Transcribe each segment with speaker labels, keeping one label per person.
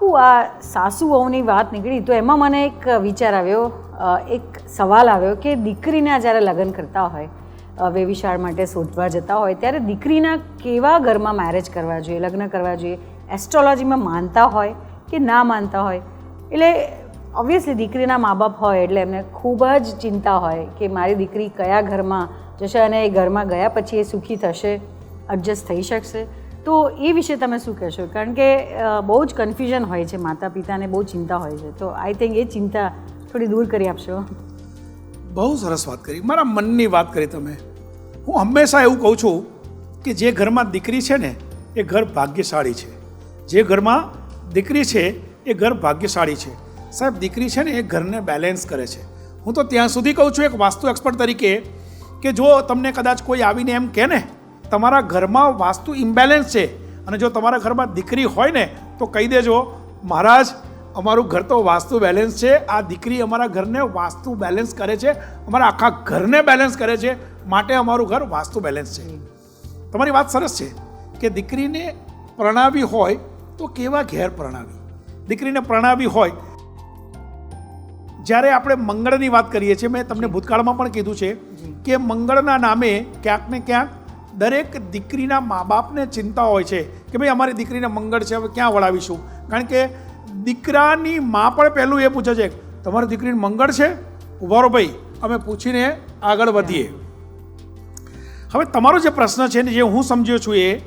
Speaker 1: બાપુ, આ સાસુ વહુની વાત નીકળી તો એમાં મને એક વિચાર આવ્યો એક સવાલ આવ્યો કે દીકરીના જ્યારે લગ્ન કરતા હોય વેવિશાળ માટે શોધવા જતા હોય, ત્યારે દીકરીના કેવા ઘરમાં મેરેજ કરવા જોઈએ, લગ્ન કરવા જોઈએ? એસ્ટ્રોલોજીમાં માનતા હોય કે ના માનતા હોય? એટલે ઓબ્વિયસલી દીકરીના મા બાપ હોય એટલે એમને ખૂબ જ ચિંતા હોય કે મારી દીકરી કયા ઘરમાં જશે અને એ ઘરમાં ગયા પછી એ સુખી થશે એડજસ્ટ થઈ શકશે? તો એ વિશે તમે શું કહેશો? કારણ કે બહુ જ કન્ફ્યુઝન હોય છે માતા પિતાને બહુ ચિંતા હોય છે. તો આઈ થિંક એ ચિંતા થોડી દૂર કરી આપશો.
Speaker 2: બહુ સરસ વાત કરી. મારા મનની વાત કરી તમે. હું હંમેશા એવું કહું છું કે જે ઘરમાં દીકરી છે ને, એ ઘર ભાગ્યશાળી છે. જે ઘરમાં દીકરી છે, એ ઘર ભાગ્યશાળી છે. સાહેબ, દીકરી છે ને, એ ઘરને બેલેન્સ કરે છે. હું તો ત્યાં સુધી કહું છું એક વાસ્તુ એક્સપર્ટ તરીકે કે જો તમને કદાચ કોઈ આવીને એમ કહે ને તમારા ઘરમાં વાસ્તુ ઇમ્બેલેન્સ છે અને જો તમારા ઘરમાં દીકરી હોય ને તો કહી દેજો મહારાજ અમારું ઘર તો વાસ્તુ બેલેન્સ છે. આ દીકરી અમારા ઘરને વાસ્તુ બેલેન્સ કરે છે. અમારા આખા ઘરને બેલેન્સ કરે છે. માટે અમારું ઘર વાસ્તુ બેલેન્સ છે. તમારી વાત સરસ છે કે દીકરીને પ્રણાવી હોય તો કેવા ઘેર પ્રણાવી? દીકરીને પ્રણાવી હોય જ્યારે આપણે મંગળની વાત કરીએ છીએ મેં તમને ભૂતકાળમાં પણ કીધું છે કે મંગળના નામે ક્યાંક ને ક્યાંક દરેક દીકરીના મા બાપને ચિંતા હોય છે કે ભાઈ અમારી દીકરીને મંગળ છે, હવે ક્યાં વળાવીશું? કારણ કે દીકરાની મા પણ પહેલું એ પૂછે છે, તમારી દીકરીને મંગળ છે? ઊભા ભાઈ, અમે પૂછીને આગળ વધીએ. હવે તમારો જે પ્રશ્ન છે ને જે હું સમજ્યો છું એ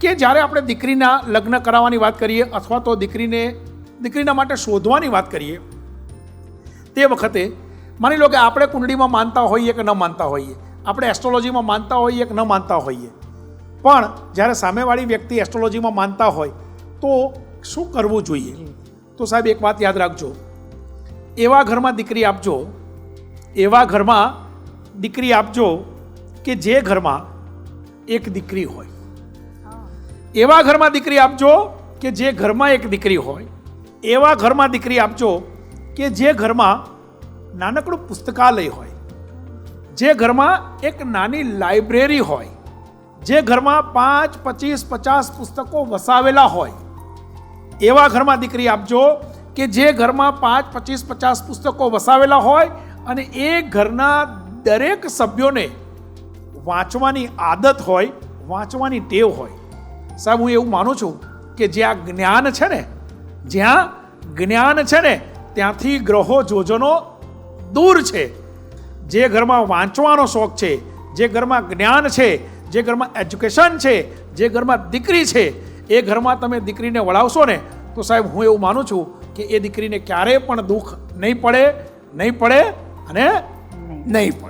Speaker 2: કે જ્યારે આપણે દીકરીના લગ્ન કરાવવાની વાત કરીએ અથવા તો દીકરીને, દીકરીના માટે શોધવાની વાત કરીએ, તે વખતે માની લો કે આપણે કુંડળીમાં માનતા હોઈએ કે ન માનતા હોઈએ આપણે એસ્ટ્રોલોજીમાં માનતા હોઈએ કે ન માનતા હોઈએ. પણ જ્યારે સામેવાળી વ્યક્તિ એસ્ટ્રોલોજીમાં માનતા હોય તો શું કરવું જોઈએ? તો સાહેબ એક વાત યાદ રાખજો. એવા ઘરમાં દીકરી આપજો એવા ઘરમાં દીકરી આપજો કે જે ઘરમાં એક દીકરી હોય. એવા ઘરમાં દીકરી આપજો કે જે ઘરમાં એક દીકરી હોય. એવા ઘરમાં દીકરી આપજો કે જે ઘરમાં નાનકડું પુસ્તકાલય હોય. જે ઘરમાં એક નાની લાઇબ્રેરી હોય, જે ઘરમાં પાંચ, પચીસ, પચાસ પુસ્તકો વસાવેલા હોય, એવા ઘરમાં દીકરી આપજો કે જે ઘરમાં પાંચ, પચીસ, પચાસ પુસ્તકો વસાવેલા હોય અને એ ઘરના દરેક સભ્યોને વાંચવાની આદત હોય, વાંચવાની ટેવ હોય. સાહેબ, હું એવું માનું છું કે જ્યાં જ્ઞાન છે ને, જ્યાં જ્ઞાન છે ને, ત્યાંથી ગ્રહો, જોજનો દૂર છે. જે ઘરમાં વાંચવાનો શોખ છે જે ઘરમાં જ્ઞાન છે જે ઘરમાં એજ્યુકેશન છે જે ઘરમાં દીકરી છે એ ઘરમાં તમે દીકરીને વળાવશો ને તો સાહેબ હું એવું માનું છું કે એ દીકરીને ક્યારેય પણ દુઃખ નહીં પડે નહીં પડે અને નહીં પડે.